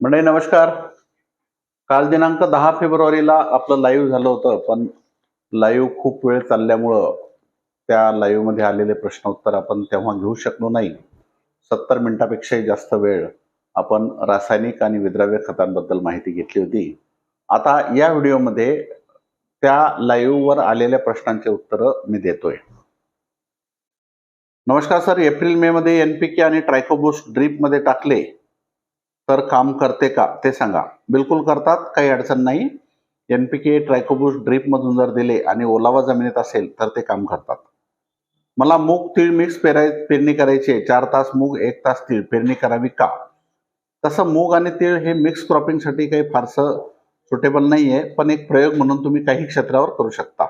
म्हणजे नमस्कार. काल दिनांक दहा फेब्रुवारीला आपलं लाईव्ह झालं होतं पण लाईव्ह खूप वेळ चालल्यामुळं त्या लाईव्हमध्ये आलेले प्रश्न उत्तर आपण तेव्हा घेऊ शकलो नाही. सत्तर मिनिटापेक्षाही जास्त वेळ आपण रासायनिक आणि विद्राव्य खतांबद्दल माहिती घेतली होती. आता या व्हिडिओमध्ये त्या लाईव्हवर आलेल्या प्रश्नांचे उत्तरं मी देतोय. नमस्कार सर. एप्रिल मे मध्ये एनपीके आणि ट्रायकोबोस्ट ड्रीपमध्ये टाकले. तर काम करते का ते सांगा. बिलकुल करतात काही अडचण नाही. एनपीके के ड्रीप ड्रीपमधून जर दिले आणि ओलावा जमिनीत असेल तर ते काम करतात. मला मूग तीळ मिक्स पेराय पेरणी करायची आहे. चार तास मूग एक तास तीळ. पेरणी करावी का? तसं मूग आणि तीळ हे मिक्स क्रॉपिंगसाठी काही फारसं सुटेबल नाही आहे पण एक प्रयोग म्हणून तुम्ही काही क्षेत्रावर करू शकता.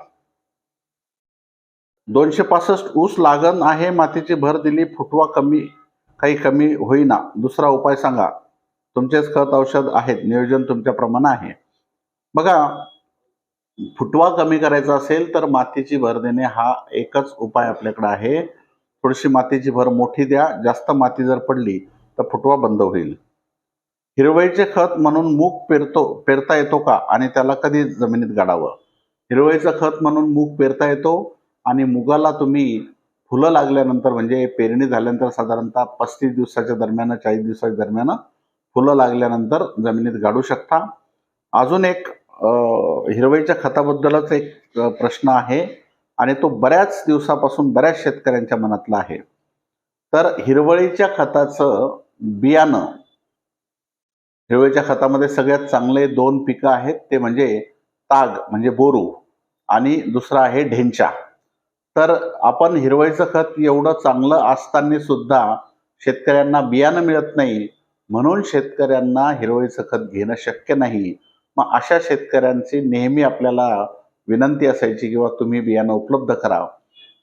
दोनशे पासष्ट ऊस लागण आहे मातीची भर दिली फुटवा कमी काही कमी होईना. दुसरा उपाय सांगा. तुमचेच खत औषध आहेत नियोजन तुमच्याप्रमाणे आहे. बघा फुटवा कमी करायचा असेल तर मातीची भर देणे हा एकच उपाय आपल्याकडे आहे. थोडीशी मातीची भर मोठी द्या जास्त माती जर पडली तर फुटवा बंद होईल. हिरवळीचे खत म्हणून मूग पेरतो पेरता येतो का? आणि त्याला कधी जमिनीत गाडावं? हिरवळीचं खत म्हणून मूग पेरता येतो आणि मुगाला तुम्ही फुलं लागल्यानंतर म्हणजे पेरणी झाल्यानंतर साधारणतः पस्तीस दिवसाच्या दरम्यान चाळीस दिवसाच्या दरम्यान फुलं लागल्यानंतर जमिनीत गाडू शकता. अजून एक हिरवळीच्या खताबद्दलच एक प्रश्न आहे आणि तो बऱ्याच दिवसापासून बऱ्याच शेतकऱ्यांच्या मनातला आहे. तर हिरवळीच्या खताचं बियाणं हिरवळीच्या खतामध्ये सगळ्यात चांगले दोन पिकं आहेत. ते म्हणजे ताग म्हणजे बोरू आणि दुसरा आहे ढेंचा. तर आपण हिरवळीचं खत एवढं चांगलं असताना सुद्धा शेतकऱ्यांना बियाणं मिळत नाही. म्हणून शेतकऱ्यांना हिरवळीचं खत घेणं शक्य नाही. मग अशा शेतकऱ्यांची नेहमी आपल्याला विनंती असायची किंवा तुम्ही बियाणं उपलब्ध करा.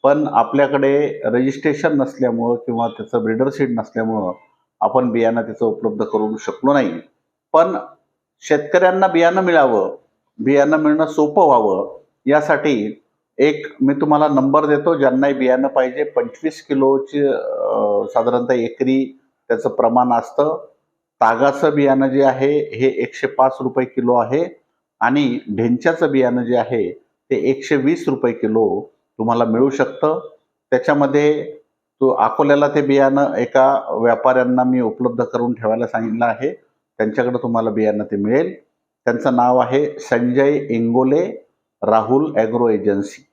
पण आपल्याकडे रजिस्ट्रेशन नसल्यामुळं किंवा त्याचं ब्रिडर सीड नसल्यामुळं आपण बियाणं त्याचं उपलब्ध करू शकलो नाही. पण शेतकऱ्यांना बियाणं मिळावं बियाणं मिळणं सोपं व्हावं यासाठी एक मी तुम्हाला नंबर देतो ज्यांनाही बियाणं पाहिजे पंचवीस किलोची साधारणतः एकरी त्याचं प्रमाण असतं. तागाचं बियाणं जे आहे हे एकशे पाच रुपये किलो आहे आणि ढेंच्याचं बियाणं जे आहे ते एकशे वीस रुपये किलो तुम्हाला मिळू शकतं. त्याच्यामध्ये तो अकोल्याला ते बियाणं एका व्यापाऱ्यांना मी उपलब्ध करून ठेवायला सांगितलं आहे. त्यांच्याकडे तुम्हाला बियाणं ते मिळेल. त्यांचं नाव आहे संजय इंगोले राहुल ॲग्रो एजन्सी.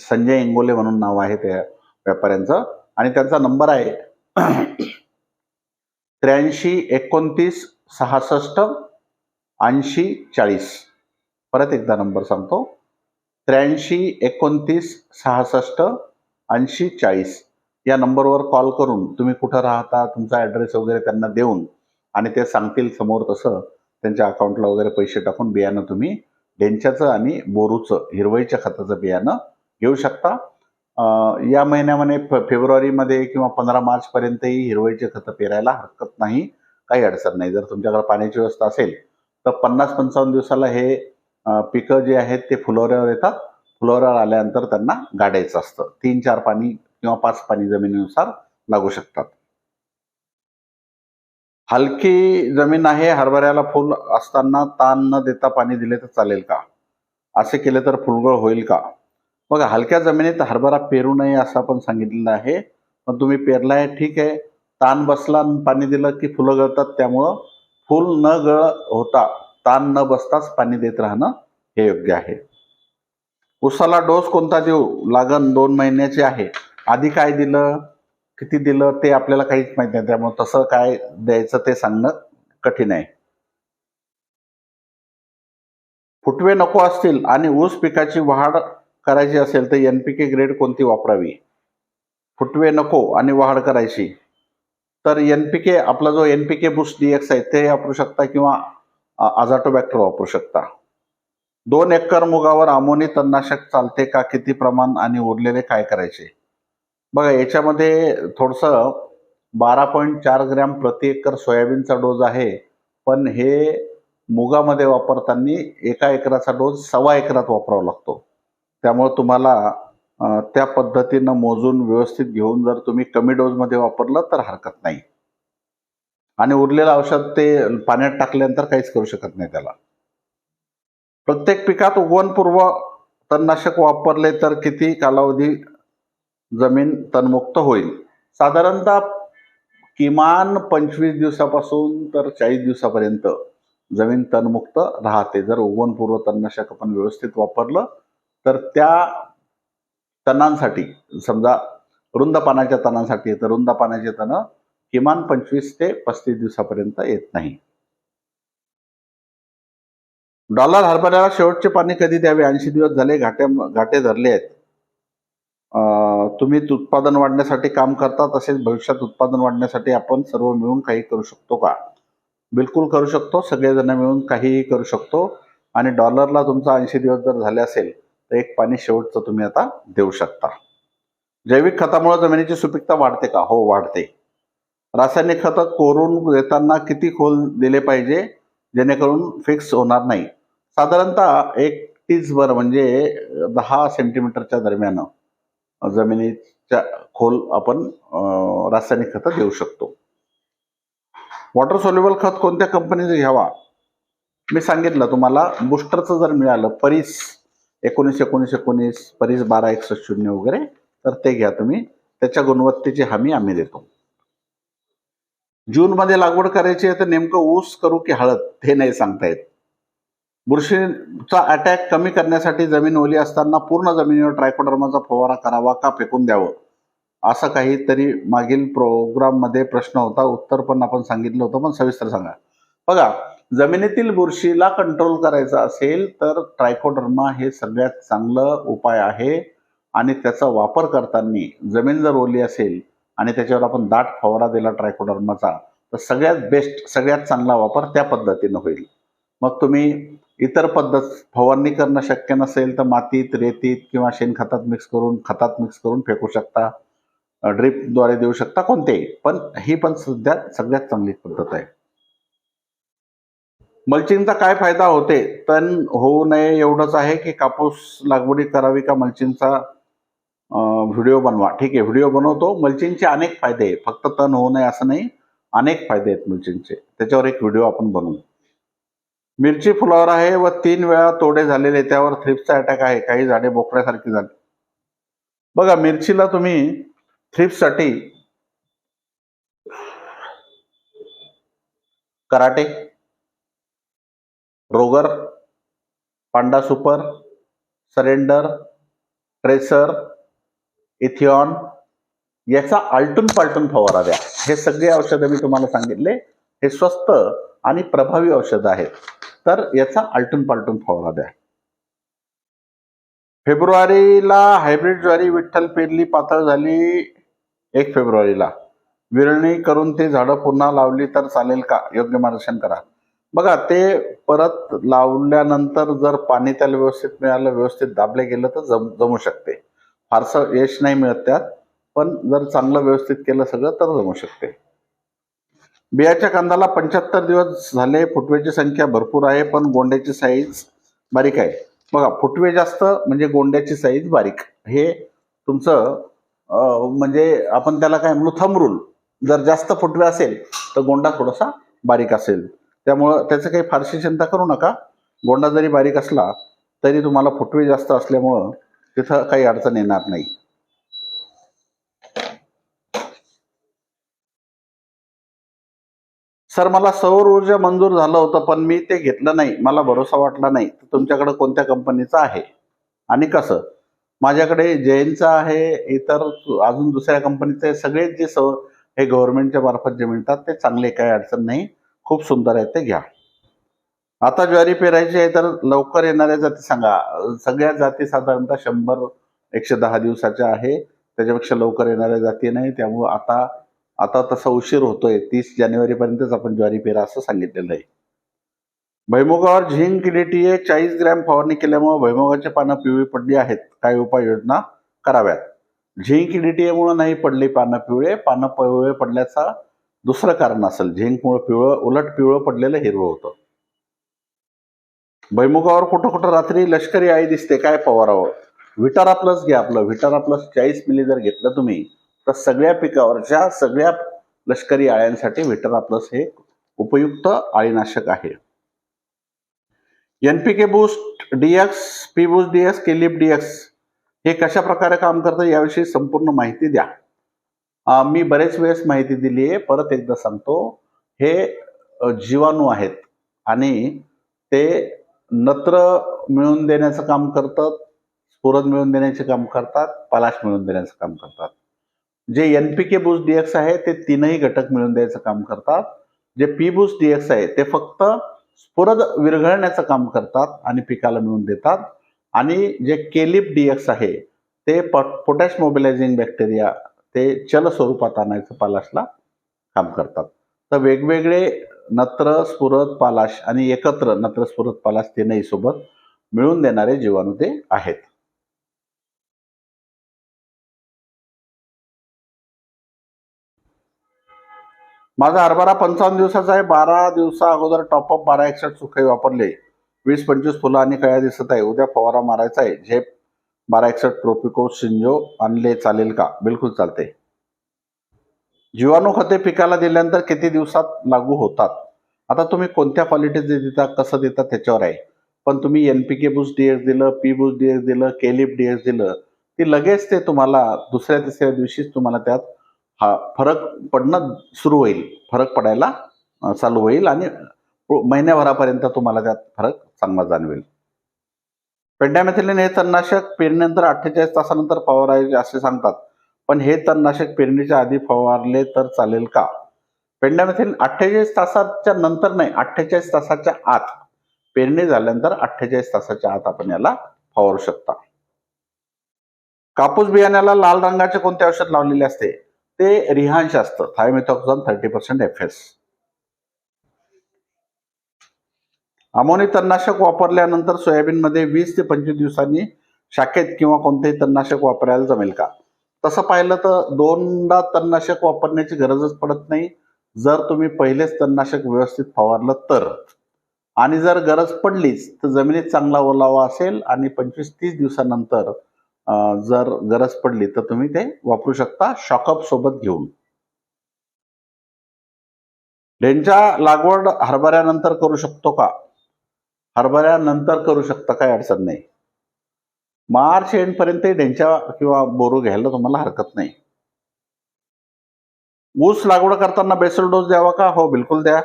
संजय इंगोले म्हणून नाव आहे त्या व्यापाऱ्यांचं. आणि त्यांचा नंबर आहे त्र्याऐंशी एकोणतीस सहासष्ट ऐंशी चाळीस. परत एकदा नंबर सांगतो. त्र्याऐंशी एकोणतीस सहासष्ट ऐंशी चाळीस. या नंबरवर कॉल करून तुम्ही कुठं राहता तुमचा ॲड्रेस वगैरे त्यांना देऊन आणि ते सांगतील समोर तसं त्यांच्या अकाउंटला वगैरे पैसे टाकून बियाणं तुम्ही डेंच्याचं आणि बोरूचं हिरवळीच्या खताचं बियाणं घेऊ शकता. या महिन्यामध्ये फ फेब्रुवारीमध्ये किंवा पंधरा मार्चपर्यंतही हिरवळीचे खतं पेरायला हरकत नाही काही अडचण नाही. जर तुमच्याकडे पाण्याची व्यवस्था असेल तर पन्नास पंचावन्न दिवसाला हे पिकं जे आहेत ते फुलोऱ्यावर येतात. फुलोऱ्यावर आल्यानंतर त्यांना गाडायचं असतं. तीन चार पाणी किंवा पाच पाणी जमिनीनुसार लागू शकतात. हलकी जमीन आहे हरभऱ्याला फुल असताना ताण न देता पाणी दिले तर चालेल का? असे केले तर फुलगळ होईल का? बघा हलक्या जमिनीत हरभरा पेरू नये असं आपण सांगितलेलं आहे. पण तुम्ही पेरलाय ठीक आहे. ताण बसला पाणी दिलं की फुलं गळतात त्यामुळं फुल न गळ होता ताण न बसताच पाणी देत राहणं हे योग्य आहे. उसाला डोस कोणता देऊ? लागण दोन महिन्याचे आहे. आधी काय दिलं? किती दिलं? ते आपल्याला काहीच माहीत नाही. त्यामुळे तसं काय द्यायचं ते सांगणं कठीण आहे. फुटवे नको असतील आणि ऊस पिकाची वाढ करायची असेल तर एन पी के ग्रेड कोणती वापरावी? फुटवे नको आणि वाढ करायची. तर एन पी के आपला जो N P K boost DX आहे ते वापरू शकता किंवा अझाटोबॅक्टर वापरू शकता. दोन एकर मुगावर अमोनी तणनाशक चालते का? किती प्रमाण आणि उरलेले काय करायचे? बघा याच्यामध्ये थोडंसं बारा पॉईंट चार ग्रॅम प्रति एकर सोयाबीनचा डोस आहे. पण हे मुगामध्ये वापरताना एका एकराचा डोस सव्वा एकरात वापरावा लागतो. त्यामुळे तुम्हाला त्या पद्धतीनं मोजून व्यवस्थित घेऊन जर तुम्ही कमी डोजमध्ये वापरलं तर हरकत नाही. आणि उरलेलं औषध ते पाण्यात टाकल्यानंतर काहीच करू शकत नाही त्याला. प्रत्येक पिकात उगवणपूर्व तणनाशक वापरले तर किती कालावधी जमीन तणमुक्त होईल? साधारणतः किमान पंचवीस दिवसापासून तर चाळीस दिवसापर्यंत जमीन तणमुक्त राहते. जर उगवणपूर्व तणनाशक आपण व्यवस्थित वापरलं तर त्या तणांसाठी समजा रुंद पानाच्या तणांसाठी तर रुंद पानाचे तण किमान पंचवीस ते पस्तीस दिवसापर्यंत येत नाही. डॉलर हरभऱ्याला शेवटचे पाणी कधी द्यावे? ऐंशी दिवस झाले घाटे घाटे धरले आहेत. तुम्ही उत्पादन वाढण्यासाठी काम करता तसेच भविष्यात उत्पादन वाढण्यासाठी आपण सर्व मिळून काही करू शकतो का? बिलकुल करू शकतो सगळेजण मिळून काहीही करू शकतो. आणि डॉलरला तुमचा ऐंशी दिवस जर झाले असेल तर एक पाणी शेवटचं तुम्ही आता देऊ शकता. जैविक खतामुळे जमिनीची सुपीकता वाढते का? हो वाढते. रासायनिक खतं कोरून देताना किती खोल दिले पाहिजे? जेणेकरून फिक्स होणार नाही. साधारणतः एक टीचभर म्हणजे दहा सेंटीमीटरच्या दरम्यान जमिनीच्या खोल आपण रासायनिक खतं देऊ शकतो. वॉटर सोल्युबल खत कोणत्या कंपनीचं घ्यावा? मी सांगितलं तुम्हाला बुस्टरचं जर मिळालं परीस एकोणीस एकोणीस एकोणीस परीस बारा एकसष्ट शून्य वगैरे तर ते घ्या तुम्ही. त्याच्या गुणवत्तेची हमी आम्ही देतो. जूनमध्ये लागवड करायची आहे तर नेमकं ऊस करू की हळद हे नाही सांगता येत. बुरशीचा अटॅक कमी करण्यासाठी जमीन ओली असताना पूर्ण जमिनीवर ट्रायकोडर्माचा फवारा करावा का फेकून द्यावं? असं काहीतरी मागील प्रोग्राममध्ये प्रश्न होता. उत्तर पण आपण सांगितलं होतं पण सविस्तर सांगा. बघा जमिनीतील बुरशीला कंट्रोल करायचा असेल तर ट्रायकोडर्मा हे सगळ्यात चांगलं उपाय आहे. आणि त्याचा वापर करताना जमीन जर ओली असेल आणि त्याच्यावर आपण दाट फवारा दिला ट्रायकोडर्माचा तर सगळ्यात बेस्ट सगळ्यात चांगला वापर त्या पद्धतीनं होईल. मग तुम्ही इतर पद्धत फवारणी करणं शक्य नसेल तर मातीत रेतीत किंवा शेणखतात मिक्स करून खतात मिक्स करून फेकू शकता. ड्रिपद्वारे देऊ शकता कोणतेही पण ही पण सध्या सगळ्यात चांगली पद्धत आहे. मल्चिंगचा काय फायदा होते? तण होऊ नये एवढंच आहे की कापूस लागवडी करावी का मल्चिंगचा व्हिडिओ बनवा. ठीक आहे व्हिडिओ बनवतो. मल्चिंगचे अनेक फायदे आहेत. फक्त तण होऊ नये असं नाही. अनेक फायदे आहेत मल्चिंगचे. त्याच्यावर एक व्हिडिओ आपण बनवू. मिरची फुलावर आहे व तीन वेळा तोडे झालेले त्यावर थ्रिप्सचा अटॅक आहे. काही झाडे बोकड्यासारखी झाली. बघा मिरचीला तुम्ही थ्रिप्ससाठी Karate Rogor Panda super Surrender Tracer ethion याचा आलटून पालटून फवारा द्या. हे सगळे औषधं मी तुम्हाला सांगितले. हे स्वस्त आणि प्रभावी औषधं आहेत. तर याचा आलटून पालटून फवारा द्या. फेब्रुवारीला हायब्रिड ज्वारी विठ्ठल पेरली पातळ झाली एक फेब्रुवारीला. विरळणी करून ते झाडं पुन्हा लावली तर चालेल का? योग्य मार्गदर्शन करा. बघा ते परत लावल्यानंतर जर पाणी त्याला व्यवस्थित मिळालं व्यवस्थित दाबले गेलं तर जम जमू शकते. फारसं यश नाही मिळत त्यात पण जर चांगलं व्यवस्थित केलं सगळं तर जमू शकते. बियाच्या कांदाला पंच्याहत्तर दिवस झाले फुटव्याची संख्या भरपूर आहे पण गोंड्याची साईज बारीक आहे. बघा फुटवे जास्त म्हणजे गोंड्याची साईज बारीक. हे तुमचं म्हणजे आपण त्याला काय म्हणू थंब रूल जर जास्त फुटवे असेल तर गोंडा थोडासा बारीक असेल. त्यामुळं त्याचं काही फारशी चिंता करू नका. गोंडा जरी बारीक असला तरी तुम्हाला फुटवे जास्त असल्यामुळं तिथं काही अडचण येणार नाही. सर मला सौर ऊर्जा मंजूर झालं होतं पण मी ते घेतलं नाही. मला भरोसा वाटला नाही. तर तुमच्याकडं कोणत्या कंपनीचं आहे? आणि कसं? माझ्याकडे जैनचं आहे इतर अजून दुसऱ्या कंपनीचे सगळेच जे सौ हे गव्हर्नमेंटच्या मार्फत जे मिळतात ते चांगले काही अडचण नाही. खूप सुंदर आहे ते घ्या. आता ज्वारी पेरायची आहे तर लवकर येणाऱ्या जाती सांगा. सगळ्या जाती साधारणतः शंभर एकशे दहा दिवसाच्या आहे. त्याच्यापेक्षा लवकर येणाऱ्या जाती नाही. त्यामुळं आता आता तसा उशीर होतोय. तीस जानेवारीपर्यंतच आपण ज्वारी पेरा असं सांगितलेलं आहे. भैमुगावर झिंक डीटीए चाळीस ग्रॅम फवारणी केल्यामुळे भैमुगाची पानं पिवळी पडली आहेत. काय उपाययोजना? कराव्यात. झिंक डीटीएमुळे नाही पडली पानं पिवळे. पानं पिवळे पडल्याचा दुसरं कारण असेल झिंकमुळं पिवळं उलट पिवळं पडलेलं हिरवं होतं. भैमुगावर कुठं कुठं रात्री लष्करी आई दिसते काय फवारावं विटारा प्लस घ्या आपलं. विटारा प्लस चाळीस मिली जर घेतलं तुम्ही तर सगळ्या पिकावरच्या सगळ्या लष्करी आळ्यांसाठी विटरा प्लस हे उपयुक्त आळीनाशक आहे. NPK boost DX P boost DX केलिप DX हे कशा प्रकारे काम करतं याविषयी संपूर्ण माहिती द्या. मी बरेच वेळेस माहिती दिली आहे. परत एकदा सांगतो. हे जीवाणू आहेत आणि ते नत्र मिळवून देण्याचं काम करतात स्फुरद मिळवून देण्याचे काम करतात पलाश मिळवून देण्याचं काम करतात. जे N P K boost DX आहे ते तीनही घटक मिळवून द्यायचं काम करतात. जे पी बूस्ट डीएक्स आहे ते फक्त स्फुरद विरघळण्याचं काम करतात आणि पिकाला मिळवून देतात. आणि जे केलिप डीएक्स आहे ते पोटॅश मोबिलायझिंग बॅक्टेरिया ते चल स्वरूपात आणायचं पालाशला काम करतात. तर वेगवेगळे नत्र स्फुरत पालाश आणि एकत्र नत्र स्फुरत पालाश तीनही सोबत मिळून देणारे जीवाणू ते आहेत. माझा हरभरा पंचावन्न दिवसाचा आहे. बारा दिवसा अगोदर टॉपअप बारा एकसठ सुखाई वापरले. वीस पंचवीस फुलं आणि कळ्या दिसत आहे. उद्या फवारा मारायचा आहे. झेप बारा एकसठ ट्रोपिको सिंजो आणले चालेल का? बिलकुल चालते. जीवाणू खते पिकाला दिल्यानंतर किती दिवसात लागू होतात? आता तुम्ही कोणत्या क्वालिटीचे देता कसं देता त्याच्यावर आहे. पण तुम्ही N P K boost DX दिलं पी बूस्ट डीएक्स दिलं केलिप डीएक्स दिलं ती लगेच ते तुम्हाला दुसऱ्या तिसऱ्या दिवशीच तुम्हाला त्यात हा फरक पडणं सुरू होईल. फरक पडायला चालू होईल आणि महिन्याभरापर्यंत तुम्हाला त्यात फरक चांगला जाणवेल. पेंडॅमेथिलिन हे तणनाशक पेरणीनंतर अठ्ठेचाळीस तासानंतर फवारायचे असे सांगतात. पण हे तणनाशक पेरणीच्या आधी फवारले तर चालेल का? पेंडॅमेथिलिन अठ्ठेचाळीस तासाच्या नंतर नाही अठ्ठेचाळीस तासाच्या आत. पेरणी झाल्यानंतर अठ्ठेचाळीस तासाच्या आत आपण याला फवारू शकता. कापूस बियाण्याला लाल रंगाचे कोणते औषध लावलेले असते? ते रिहांश असतं thiamethoxam thirty percent F S. अमोनी तणनाशक वापरल्यानंतर सोयाबीनमध्ये वीस ते पंचवीस दिवसांनी शाखेत किंवा कोणतेही तणनाशक वापरायला जमेल का? तसं पाहिलं तर दोनदा तणनाशक वापरण्याची गरजच पडत नाही. जर तुम्ही पहिलेच तणनाशक व्यवस्थित फवारलं तर. आणि जर गरज पडलीच तर जमिनीत चांगला ओलावा असेल आणि पंचवीस तीस दिवसानंतर जर गरज पडली तर तुम्ही ते वापरू शकता शॉकअप सोबत घेऊन. ढेंच्या लागवड हरभऱ्यानंतर करू शकतो का? हरभऱ्यानंतर करू शकता काही अडचण नाही. मार्च एंडपर्यंत ढेंच्या किंवा बोरू घ्यायला तुम्हाला हरकत नाही. ऊस लागवड करताना बेसल डोस द्यावा का? हो बिलकुल द्या.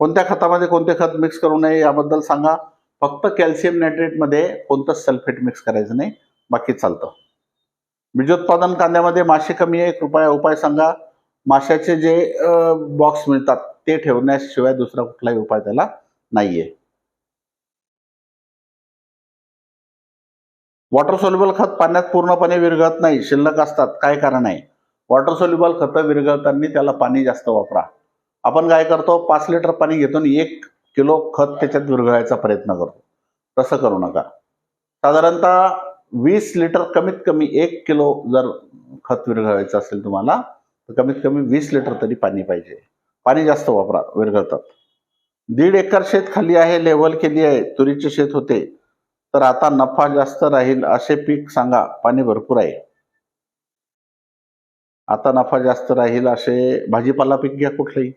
कोणत्या खतामध्ये कोणते खत मिक्स करू नये याबद्दल सांगा. फक्त कॅल्शियम नायट्रेटमध्ये कोणतं सल्फेट मिक्स करायचं नाही. बाकी चालतं. बीजोत्पादन कांद्यामध्ये मासे कमी आहे. कृपया उपाय सांगा. माशाचे जे बॉक्स मिळतात ते ठेवण्याशिवाय दुसरा कुठलाही उपाय त्याला नाही आहे वॉटर सोल्युबल खत पाण्यात पूर्णपणे विरघळत नाही शिल्लक असतात काय कारण आहे? वॉटर सोल्युबल खतं विरघळताना त्याला पाणी जास्त वापरा. आपण काय करतो? पाच लिटर पाणी घेतो आणि एक किलो खत त्याच्यात विरघळायचा प्रयत्न करतो. तसं करू नका. साधारणतः वीस लिटर कमीत कमी एक किलो जर खत विरघळायचं असेल तुम्हाला तर कमीत कमी वीस लिटर तरी पाणी पाहिजे. पाणी जास्त वापरा विरघळतात. दीड एकर शेत खाली आहे लेवल केली आहे तुरीचे शेत होते. तर आता नफा जास्त राहील असे पीक सांगा. पाणी भरपूर आहे. आता नफा जास्त राहील असे भाजीपाला पीक घ्या कुठलंही.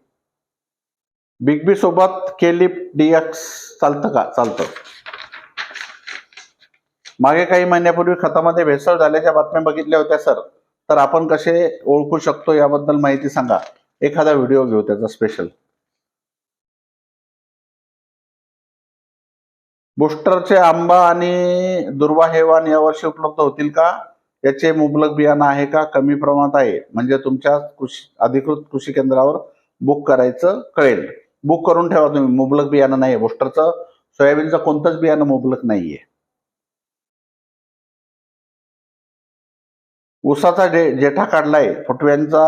बिग बी सोबत केलिप डीएक्स चालतं का? चालतं. मागे काही महिन्यापूर्वी खतामध्ये भेसळ झाल्याच्या बातम्या बघितल्या होत्या सर. तर आपण कसे ओळखू शकतो याबद्दल माहिती सांगा. एखादा व्हिडिओ घेऊ त्याचा स्पेशल बुस्टरचे आंबा आणि दुर्वा हे वाण यावर्षी उपलब्ध होतील का? याचे मुबलक बियाणं आहे का? कमी प्रमाणात आहे. म्हणजे तुमच्या कृषी अधिकृत कृषी केंद्रावर बुक करायचं कळेल. बुक करून ठेवा तुम्ही. मुबलक बियाणं नाही बुस्टरचं. सोयाबीनचं कोणतंच बियाणं मुबलक नाहीये. ऊसाचा जे जेठा काढलाय फुटव्यांचा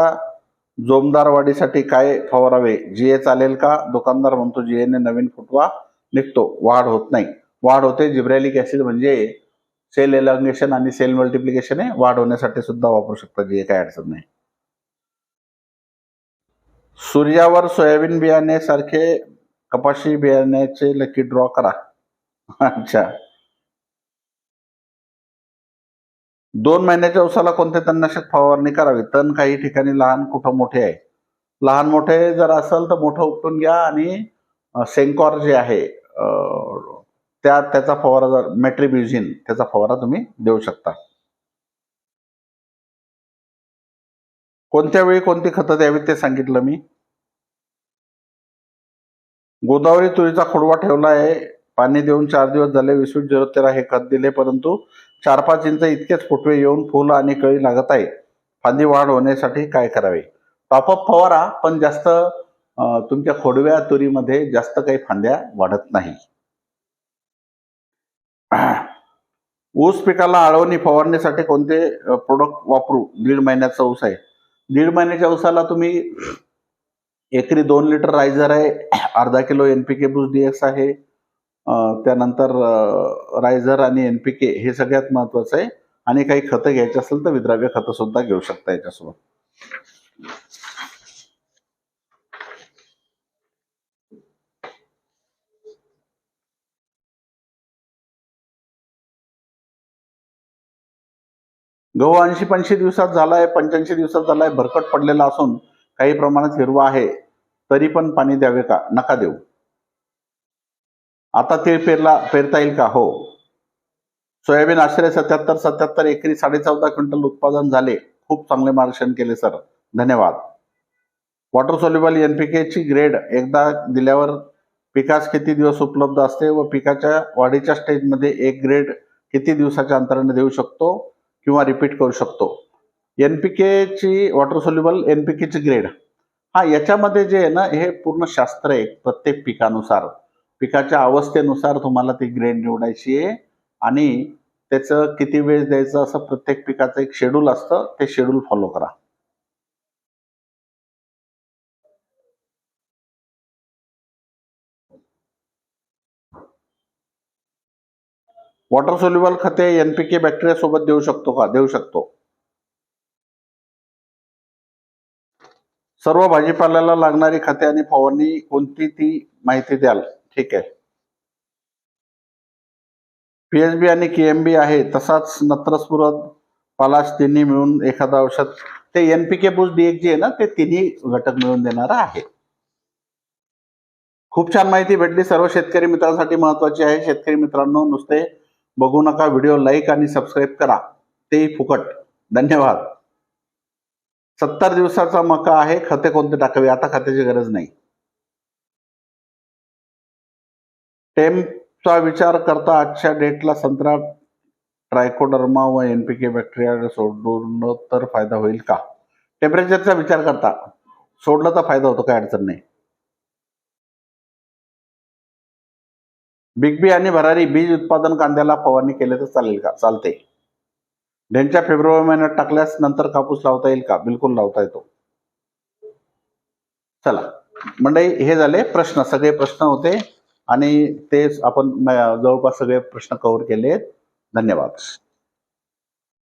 जोमदार वाढीसाठी काय फवारावे? जीए चालेल का? दुकानदार म्हणतो जीएने नवीन फुटवा निघतो वाढ होत नाही. वाढ होते जिब्रॅलिक ऍसिड म्हणजे सेल एलॉंगेशन आणि सेल मल्टिप्लिकेशन हे वाढ होण्यासाठी सुद्धा वापरू शकता जे काही अडचण नाही. सूर्यावर सोयाबीन बियाणे सारखे कपाशी बियाण्याचे लकी ड्रॉ करा. अच्छा. दोन महिन्याच्या उसाला कोणते तणनाशक फवारणी करावी? तण काही ठिकाणी लहान कुठं मोठे आहे? लहान मोठे जर असेल तर मोठं उपटून घ्या आणि सेंकॉर जे आहे त्या त्याचा फवारा जर मेट्रिब्युझिन त्याचा फवारा तुम्ही देऊ शकता. कोणत्या वेळी कोणती खतं द्यावीत ते सांगितलं मी? गोदावरी तुरीचा खोडवा ठेवला आहे. पाणी देऊन चार दिवस झाले वीस वीस झिरो तेरा हे खत दिले परंतु चार पाच इंच इतकेच फुटवे येऊन फुल आणि कळी लागत आहे फांदी वाढ होण्यासाठी काय करावे? टॉपअप फवारा पण जास्त तुमच्या खोडव्या तुरीमध्ये जास्त काही फांद्या वाढत नाही. ऊस पिकाला आळवणी फवारणीसाठी कोणते प्रोडक्ट वापरू? दीड महिन्याचा ऊस आहे. दीड महिन्याच्या ऊसाला तुम्ही एकरी दोन लिटर रायझर आहे अर्धा किलो एन पी के बुस डी एक्स आहे त्यानंतर रायझर आणि एन पी के हे सगळ्यात महत्वाचं आहे. आणि काही खतं घ्यायचे असेल तर विद्राव्य खतं सुद्धा घेऊ शकता याच्यासोबत. गहू ऐंशी पंशी दिवसात झालाय पंच्याऐंशी दिवसात झालाय भरकट पडलेला असून काही प्रमाणात हिरवा आहे तरी पण पाणी द्यावे का? नका देऊ. आता ते पेरला पेरता येईल का? हो. सोयाबीन आश्रय सत्याहत्तर सत्याहत्तर एकरी साडे चौदा क्विंटल उत्पादन झाले. खूप चांगले मार्गदर्शन केले सर. धन्यवाद. वॉटर सोल्युबल एनपीके ची ग्रेड एकदा दिल्यावर पिकास किती दिवस उपलब्ध असते व पिकाच्या वाढीच्या स्टेजमध्ये एक ग्रेड किती दिवसाच्या अंतराने देऊ शकतो? किंवा रिपीट करू शकतो. एनपीके ची वॉटर सोल्युबल एन पी केची ग्रेड हा याच्यामध्ये जे आहे ना हे पूर्ण शास्त्र आहे प्रत्येक पिकानुसार. पिकाच्या अवस्थेनुसार तुम्हाला ती ग्रेड निवडायची आहे. आणि त्याचं किती वेळ द्यायचं असं प्रत्येक पिकाचं एक शेड्यूल असतं. ते शेड्यूल फॉलो करा. वॉटर सोल्युबल खते एनपीके बॅक्टेरिया सोबत देऊ शकतो का? देऊ शकतो. सर्व भाजीपाल्याला लागणारी खते आणि फवारणी कोणती ती माहिती द्याल? ठीक आहे. पीएचबी आणि केएमबी आहे तसाच नत्रस्फुरद पालाश तिन्ही मिळून एखादा औषध. ते एनपीके बुस डी जी आहे ना ते तिन्ही घटक मिळून देणार आहे. खूप छान माहिती भेटली. सर्व शेतकरी मित्रांसाठी महत्वाची आहे. शेतकरी मित्रांनो नुसते बघू नका व्हिडिओ लाईक आणि सबस्क्राईब करा. तेही फुकट. धन्यवाद. सत्तर दिवसाचा मका आहे खते कोणते टाकावे? आता खात्याची गरज नाही. टेम्पचा विचार करता आजच्या डेटला संत्रा ट्रायकोडर्मा व एनपीके बॅक्टेरिया सोडून तर फायदा होईल का? टेम्परेचरचा विचार करता. सोडलं तर फायदा होतो काय अडचण नाही. बिग बी आणि भरारी बीज उत्पादन कांद्याला फवारणी केले तर चालेल का? चालते. ढेंच्या फेब्रुवारी महिन्यात टाकल्यास नंतर कापूस लावता येईल का? बिलकुल लावता येतो. चला. मंडळी हे झाले प्रश्न. सगळे प्रश्न होते आणि तेच आपण जवळपास सगळे प्रश्न कव्हर केले धन्यवाद.